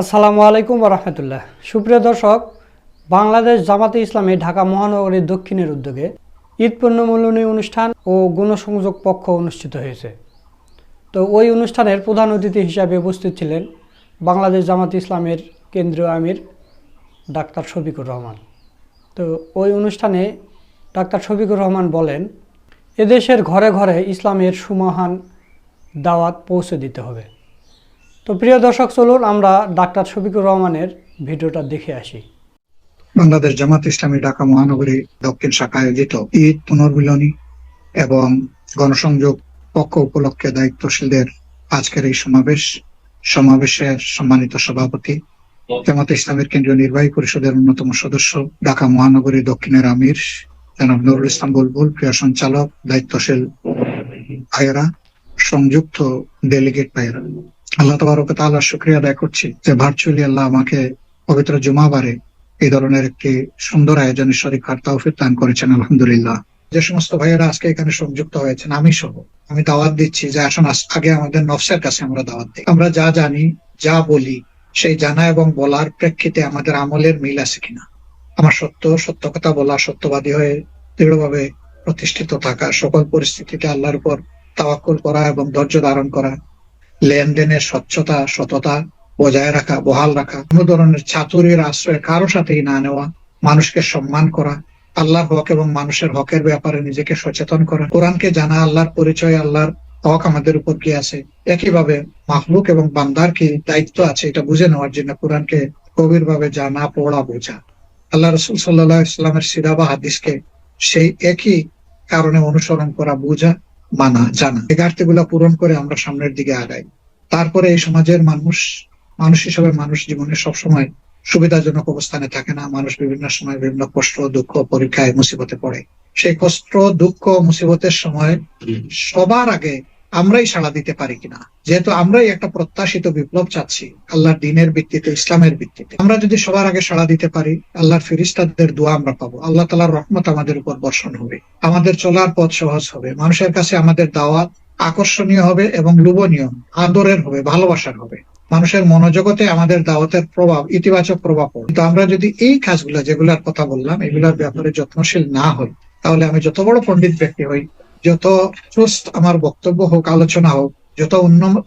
আসসালামু আলাইকুম রহমতুল্লাহ। সুপ্রিয় দর্শক, বাংলাদেশ জামাতে ইসলামী ঢাকা মহানগরীর দক্ষিণের উদ্যোগে ঈদ পণ্যমূল্যনী অনুষ্ঠান ও গণসংযোগ পক্ষ অনুষ্ঠিত হয়েছে। তো ওই অনুষ্ঠানের প্রধান অতিথি হিসাবে উপস্থিত ছিলেন বাংলাদেশ জামাতে ইসলামের কেন্দ্রীয় আমির ডাক্তার শফিকুর রহমান। তো ওই অনুষ্ঠানে ডাক্তার শফিকুর রহমান বলেন, এদেশের ঘরে ঘরে ইসলামের সুমহান দাওয়াত পৌঁছে দিতে হবে। তো প্রিয় দর্শক, চলুন আমরা ডাক্তার শফিকুর রহমানের ভিডিওটা দেখে আসি। বাংলাদেশ জামাত ইসলামী ঢাকা মহানগরী দক্ষিণ শাখা আয়োজিত ঈদ পুনর্মিলনী এবং গণসংযোগ পক্ষ উপলক্ষে দায়িত্বশীলদের আজকের এই সমাবেশ, সমাবেশের সম্মানিত সভাপতি জামাত ইসলামের কেন্দ্রীয় নির্বাহী পরিষদের অন্যতম সদস্য ঢাকা মহানগরী দক্ষিণের আমির জনাব নুরুল ইসলাম বুলবুল, প্রিয় সঞ্চালক, দায়িত্বশীল ভাইয়েরা, সংযুক্ত ডেলিগেট ভাইয়েরা। আল্লাহ তবরক তাআলার শুক্রিয়া আদায় করছি যে ভার্চুয়ালি আল্লাহ আমাকে পবিত্র জুমাবারে এই ধরনের একটি সুন্দর আয়োজনের শরীর তৌফিক দান করেছেন, আলহামদুলিল্লাহ। যে সমস্ত ভাইয়েরা আজকে এখানে সংযুক্ত হয়েছেন, আমি সহ। আমি দাওয়াত দিচ্ছি যে আসুন আগে আমাদের নফসের কাছে আমরা দাওয়াত দিই। আমরা যা জানি, যা বলি, সেই জানা এবং বলার প্রেক্ষিতে আমাদের আমলের মিল আছে কিনা। আমার সত্য সত্য কথা বলা, সত্যবাদী হয়ে দৃঢ়ভাবে প্রতিষ্ঠিত থাকা সকল পরিস্থিতিতে আল্লাহর উপর তাওয়াক্কুল করা এবং ধৈর্য ধারণ করা লেনদেনের স্বচ্ছতা, সততা বজায় রাখা, বহাল রাখা কোনো ধরনের চাতুরির আশ্রয় কারও সাথেই না নেওয়া, মানুষকে সম্মান করা, আল্লাহর হক এবং মানুষের হকের ব্যাপারে নিজেকে সচেতন করা। কোরআনকে জানা, আল্লাহর পরিচয়, আল্লাহর হক আমাদের উপর কি আছে? একইভাবে মাহলুক এবং বান্দার কি দায়িত্ব আছে এটা বুঝে নেওয়ার জন্য কোরআনকে গভীর ভাবে জানা, পড়া, বোঝা। আল্লাহ রসুল সাল্লাহ ইসলামের সিরা বা হাদিসকে সেই একই কারণে অনুসরণ করা, বোঝা মানা, জানা। এই ঘাটতিগুলো পূরণ করে আমরা সামনের দিকে আগাই। তারপরে এই সমাজের মানুষ মানুষ হিসাবে মানুষ জীবনে সবসময় সুবিধাজনক অবস্থানে থাকে না। মানুষ বিভিন্ন সময় বিভিন্ন কষ্ট, দুঃখ, পরীক্ষায় মুসিবতে পড়ে। সেই কষ্ট, দুঃখ, মুসিবতের সময় সবার আগে আমরাই সাড়া দিতে পারি কিনা? যেহেতু আমরাই একটা প্রত্যাশিত বিপ্লব চাচ্ছি, আল্লাহর দিনের ভিত্তিতে, ইসলামের ভিত্তিতে। আমরা যদি সবার আগে সাড়া দিতে পারি, আল্লাহর ফিরিস্তাদের দোয়া আমরা পাবো। আল্লাহ তালার রহমত আমাদের উপর বর্ষণ হবে। আমাদের চলার পথ সহজ হবে। মানুষের কাছে আমাদের দাওয়াত আকর্ষণীয় হবে এবং লোভনীয়, আদরের হবে, ভালোবাসার হবে। মানুষের মনোজগতে আমাদের দাওয়াতের প্রভাব, ইতিবাচক প্রভাব পড়ে কিন্তু আমরা যদি এই কাজগুলো, যেগুলোর কথা বললাম, এগুলোর ব্যাপারে যত্নশীল না হই, তাহলে আমি যত বড় পণ্ডিত ব্যক্তি হই যত সুস্থ আমার বক্তব্য হোক, আলোচনা হোক, যত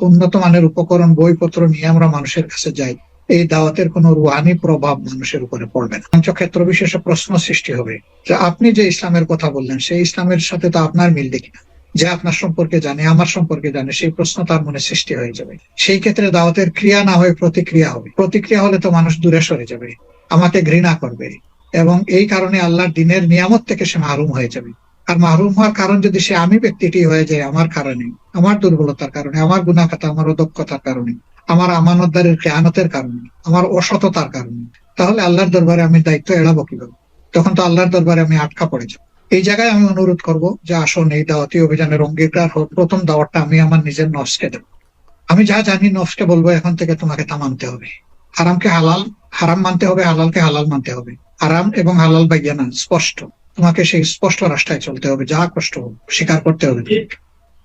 উন্নত মানের উপকরণ, বইপত্র নিয়ে আমরা মানুষের কাছে যাই, এই দাওয়াতের কোনো রুহানি প্রভাব মানুষের উপরে পড়বে না। মঞ্চ ক্ষেত্র বিশেষে প্রশ্ন সৃষ্টি হবে যে, আপনি যে ইসলামের কথা বললেন, সেই ইসলামের সাথে তো আপনার মিল দেখি না। যে আপনার সম্পর্কে জানে, আমার সম্পর্কে জানে, সেই প্রশ্ন তার মনে সৃষ্টি হয়ে যাবে। সেই ক্ষেত্রে দাওয়াতের ক্রিয়া না হয়ে প্রতিক্রিয়া হবে। প্রতিক্রিয়া হলে তো মানুষ দূরে সরে যাবে, আমাকে ঘৃণা করবে এবং এই কারণে আল্লাহর দিনের নিয়ামত থেকে সে মাহরুম হয়ে যাবে। আর মাহরুম হওয়ার কারণ যদি সে আমি ব্যক্তিটি হয়ে যায় আমার কারণে, আমার দুর্বলতার কারণে, আমার গুণাখাতা আমার অদক্ষতার কারণে, আমার আমানতদারের খেয়ানতের কারণে, আমার অসততার কারণে, তাহলে আল্লাহর দরবারে আমি দায়িত্ব এড়াবো কীভাবে? তখন তো আল্লাহর দরবারে আমি আটকা পড়ে যাব। এই জায়গায় আমি অনুরোধ করব যে আসুন এই দাওয়াতি অভিযানের অঙ্গীকার হোক, প্রথম দাওয়াতটা আমি আমার নিজের নফসকে দেবো। আমি যা জানি নফসকে বলব, এখন থেকে তোমাকে তা মানতে হবে। হারামকে হালাল, হারাম মানতে হবে, হালালকে হালাল মানতে হবে। হারাম এবং হালাল বাইয়া না, স্পষ্ট। তোমাকে সেই স্পষ্ট রাস্তায় চলতে হবে, যা কষ্ট স্বীকার করতে হবে।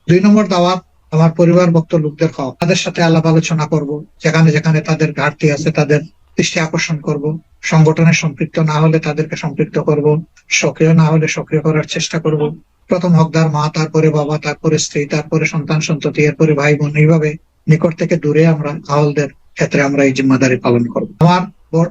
দুই নম্বর দাওয়াত, আমার পরিবার ভক্ত লোকদের হক তাদের সাথে আলাপ আলোচনা করব, যেখানে যেখানে তাদের ঘাটতি আছে তাদের দৃষ্টি আকর্ষণ করব সংগঠনে সম্পৃক্ত না হলে তাদেরকে সম্পৃক্ত করব, সক্রিয় না হলে সক্রিয় করার চেষ্টা করব। প্রথম হকদার মা, তারপরে বাবা, তারপরে স্ত্রী, তারপরে সন্তান, সন্ততি, এরপরে ভাই বোন, এইভাবে নিকট থেকে দূরে আমরা, আহলদের ক্ষেত্রে আমরা এই জিম্মাদারি পালন করব। আমার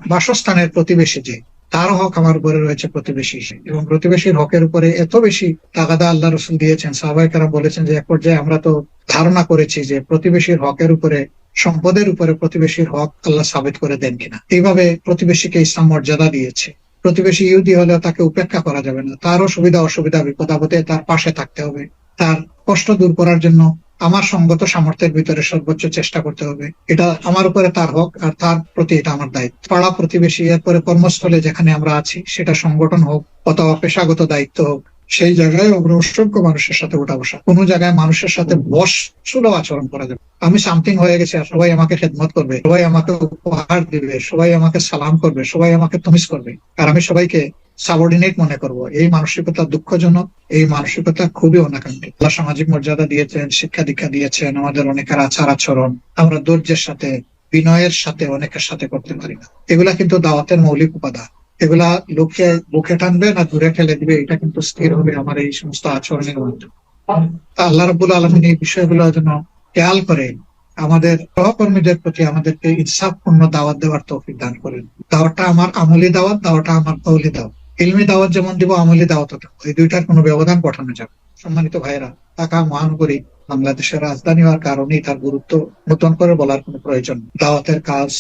বাসস্থানের প্রতিবেশী যে তার হক আমার উপরে রয়েছে প্রতিবেশী। এবং প্রতিবেশীর হকের উপরে এত বেশি তাগাদা আল্লাহ রসুল দিয়েছেন সাহবাই কারা বলেছেন যে, এক পর্যায়ে আমরা তো ধারণা করেছি যে, প্রতিবেশীর হকের উপরে, সম্পদের উপরে প্রতিবেশীর হক আল্লাহ সাবিত করে দেন কিনা। এইভাবে প্রতিবেশীকে ইসলাম মর্যাদা দিয়েছে। প্রতিবেশী ইহুদি হলেও তাকে উপেক্ষা করা যাবে না। তারও সুবিধা অসুবিধা বিপদ আপদে তার পাশে থাকতে হবে। তার কষ্ট দূর করার জন্য আমার সঙ্গত সামর্থ্যের ভিতরে সর্বোচ্চ চেষ্টা করতে হবে। এটা আমার উপরে তার হোক আর তার প্রতি এটা আমার দায়িত্ব। পাড়া প্রতিবেশী এরপরে কর্মস্থলে যেখানে আমরা আছি, সেটা সংগঠন হোক অথবা পেশাগত দায়িত্ব হোক, সেই জায়গায় আমরা অসংখ্য মানুষের সাথে ওঠা বসা। কোনো জায়গায় মানুষের সাথে বস সুলভ আচরণ করা যাবে আমি সামথিং হয়ে গেছে সবাই আমাকে খেদমত করবে, সবাই আমাকে উপহার দিবে, সবাই আমাকে সালাম করবে, সবাই আমাকে তমিস করবে। আর আমি সবাইকে সাবঅর্ডিনেট মনে করব। এই মানসিকতা দুঃখজনক, এই মানসিকতা খুবই অনাকাঙ্ক্ষিত। আল্লাহ সামাজিক মর্যাদা দিয়েছেন, শিক্ষা দীক্ষা দিয়েছেন, আমাদের অনেকের আচার আচরণ, আমরা ধৈর্যের সাথে, বিনয়ের সাথে অনেকের সাথে করতে পারি না। এগুলা কিন্তু দাওয়াতের মৌলিক উপাদান। এগুলা লোককে বুকে টানবে না দূরে ঠেলে দিবে, এটা কিন্তু স্থির হবে আমার এই সমস্ত আচরণের মাধ্যমে আল্লাহ রবুল আলমিন এই বিষয়গুলো যেন খেয়াল করে, আমাদের সহকর্মীদের প্রতি আমাদেরকে ইনসাফপূর্ণ দাওয়াত দেওয়ার তৌফিক দান করেন। দাওয়াতটা আমার আমলি দাওয়াত দাওয়াটা আমার কৌলি দাওয়াত। ইলমি দাওয়াত যেমন দিব, আমলি দাওয়াত এই দুইটার কোনো ব্যবধান পাঠানো যাবে সম্মানিত ভাইরা ঢাকা মহানগরী বাংলাদেশের রাজধানী হওয়ার কারণেই তার গুরুত্ব নতুন করে বলার কোনো প্রয়োজন দাওয়াতের কাজ,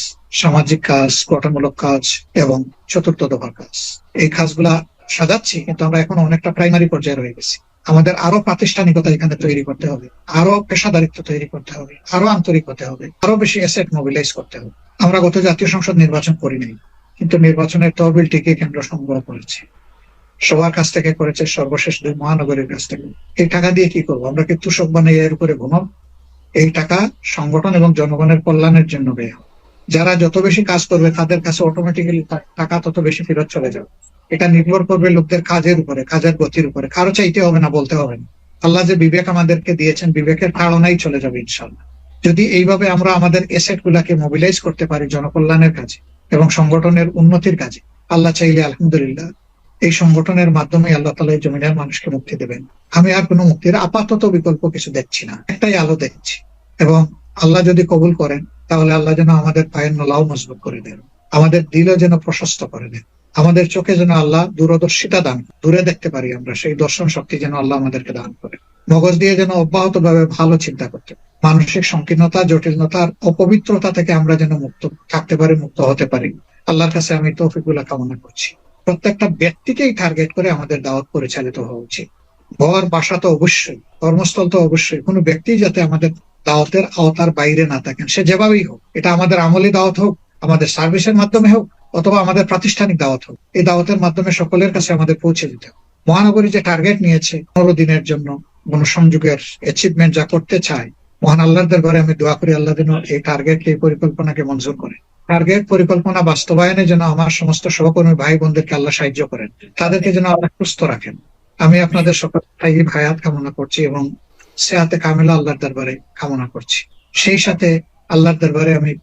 সামাজিক কাজ, গঠনমূলক কাজ এবং চতুর্থ দফার কাজ। এই কাজগুলা সাজাচ্ছি, কিন্তু আমরা এখন অনেকটা প্রাইমারি পর্যায়ে রয়ে গেছি। আমাদের আরও প্রাতিষ্ঠানিকতা এখানে তৈরি করতে হবে আরও পেশাদারিত্ব তৈরি করতে হবে আরও আন্তরিক হতে হবে আরও বেশি অ্যাসেট মোবিলাইজ করতে হবে। আমরা গত জাতীয় সংসদ নির্বাচন করি নাই কিন্তু নির্বাচনের তহবিলটিকে কেন্দ্র সংগ্রহ করেছে। সবার কাছ থেকে করেছে সর্বশেষ দুই মহানগরের কাছ থেকে। এই টাকা দিয়ে কি করব? আমরা কি তুষক বানিয়ে এর উপরে ঘুমাব? এই টাকা সংগঠন এবং জনগণের কল্যাণের জন্য ব্যয় যারা যত বেশি কাজ করবে, তাদের কাছে অটোমেটিক্যালি টাকা তত বেশি ফেরত চলে যাবে। এটা নির্ভর করবে লোকদের কাজের উপরে, কাজের গতির উপরে। কারও চাইতে হবে না, বলতে হবে না। আল্লাহ যে বিবেক আমাদেরকে দিয়েছেন, বিবেকের তাড়নাই চলে যাবে ইনশাল্লাহ যদি এইভাবে আমরা আমাদের এসেট গুলাকে মোবিলাইজ করতে পারি জনকল্যাণের কাজে এবং সংগঠনের উন্নতির কাজে। আল্লাহ চাইলে আলহামদুলিল্লাহ এই সংগঠনের মাধ্যমে আল্লাহ তালা এই জমিনের মানুষকে মুক্তি দেবেন। আমি আর কোনো মুক্তির আপাতত বিকল্প কিছু দেখছি না। একটাই আলো দেখছি। এবং আল্লাহ যদি কবুল করেন, তাহলে আল্লাহ যেন আমাদের পায়ের নলাও মজবুত করে দেন। আমাদের দিলও যেন প্রশস্ত করে দেন। আমাদের চোখে যেন আল্লাহ দূরদর্শিতা দান দূরে দেখতে পারি আমরা, সেই দর্শন শক্তি যেন আল্লাহ আমাদেরকে দান করে। মগজ দিয়ে যেন অব্যাহত ভাবে ভালো চিন্তা করতে। মানসিক সংকীর্ণতা, জটিলতার অপবিত্রতা থেকে আমরা যেন মুক্ত থাকতে পারি, মুক্ত হতে পারি। আল্লাহর কাছে আমি তৌফিকুল্লাহ কামনা করছি। প্রত্যেকটা ব্যক্তিকেই টার্গেট করে আমাদের দাওয়াত পরিচালিত হওয়া উচিত। ঘর, বাসা তো অবশ্যই, কর্মস্থল তো অবশ্যই। কোনো ব্যক্তি যাতে আমাদের দাওয়াতের আওতার বাইরে না থাকেন, সে যেভাবেই হোক। এটা আমাদের আমলি দাওয়াত হোক, আমাদের সার্ভিসের মাধ্যমে হোক অথবা আমাদের প্রাতিষ্ঠানিক দাওয়াত হোক। এই দাওয়াতের মাধ্যমে সকলের কাছে আমাদের পৌঁছে দিতে হবে। মহানগরী যে টার্গেট নিয়েছে, পনেরো দিনের জন্য গণসংযোগের অ্যাচিভমেন্ট যা করতে চায়, মহান আল্লাহর দরবারে আমি দোয়া করি আল্লাহ যেন এই টার্গেটকে এই পরিকল্পনাকে মঞ্জুর করে। টার্গেট পরিকল্পনা, বাস্তবায়নে যেন আমার সমস্ত সহকর্মী ভাই বোনদেরকে আল্লাহ সাহায্য করেন। তাদেরকে যেন আল্লাহ সুস্থ রাখেন। আমি আপনাদের সকল ভায়াত কামনা করছি এবং সেহাতে কামেলা আল্লাহর দরবারে কামনা করছি। সেই সাথে আল্লাহর দরবারে আমি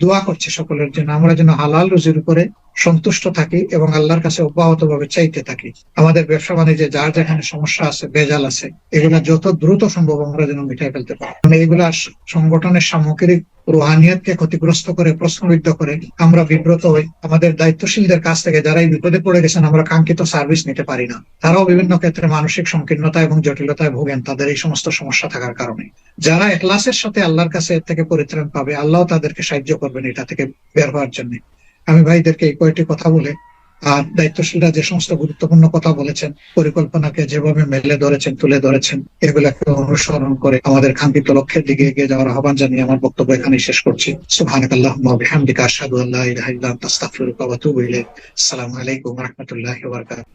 দোয়া করছে সকলের জন্য। আমরা যেন হালাল রুজির উপরে সন্তুষ্ট থাকি এবং আল্লাহর কাছে অব্যাহত ভাবে চাইতে থাকি। আমাদের ব্যবসা বাণিজ্যে যার যেখানে সমস্যা আছে বেজাল আছে, এগুলা যত দ্রুত সম্ভব আমরা যেন মিটাই ফেলতে পারি। মানে এগুলা সংগঠনের সামগ্রিক রুহানিয়তকে ক্ষতিগ্রস্ত করে, প্রশ্নবিদ্ধ করে আমরা বিব্রত হই। আমাদের দায়িত্বশীলদের কাছ থেকে যারা এই বিপদে পড়ে গেছেন, আমরা কাঙ্ক্ষিত সার্ভিস নিতে পারি না। তারাও বিভিন্ন ক্ষেত্রে মানসিক সংকীর্ণতা এবং জটিলতায় ভোগেন, তাদের এই সমস্ত সমস্যা থাকার কারণে। যারা একলাসের সাথে আল্লাহর কাছে এর থেকে পরিত্রাণ পাবে, আল্লাহ তাদেরকে সাহায্য করবেন এটা থেকে বের হওয়ার জন্য। আমি ভাইদেরকে এই কয়েকটি কথা বলে আর দায়িত্বশীলরা যে সমস্ত গুরুত্বপূর্ণ কথা বলেছেন, পরিকল্পনাকে যেভাবে মেলে ধরেছেন, তুলে ধরেছেন এগুলাকে অনুসরণ করে আমাদের কাঙ্ক্ষিত লক্ষ্যের দিকে এগিয়ে যাওয়ার আহ্বান জানিয়ে আমার বক্তব্য এখানে শেষ করছি। আলাইকুম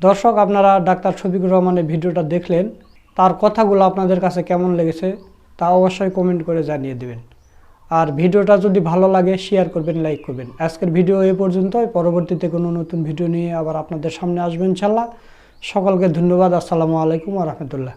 দর্শক, আপনারা ডাক্তার শফিকুর রহমানের ভিডিওটা দেখলেন, তার কথাগুলো আপনাদের কাছে কেমন লেগেছে তা অবশ্যই কমেন্ট করে জানিয়ে দিবেন। আর ভিডিওটা যদি ভালো লাগে শেয়ার করবেন লাইক করবেন। আজকের ভিডিও এ পর্যন্ত পরবর্তীতে কোনো নতুন ভিডিও নিয়ে আবার আপনাদের সামনে আসবেন ইনশাল্লাহ। সকলকে ধন্যবাদ। আসসালামু আলাইকুম রহমতুল্লাহ।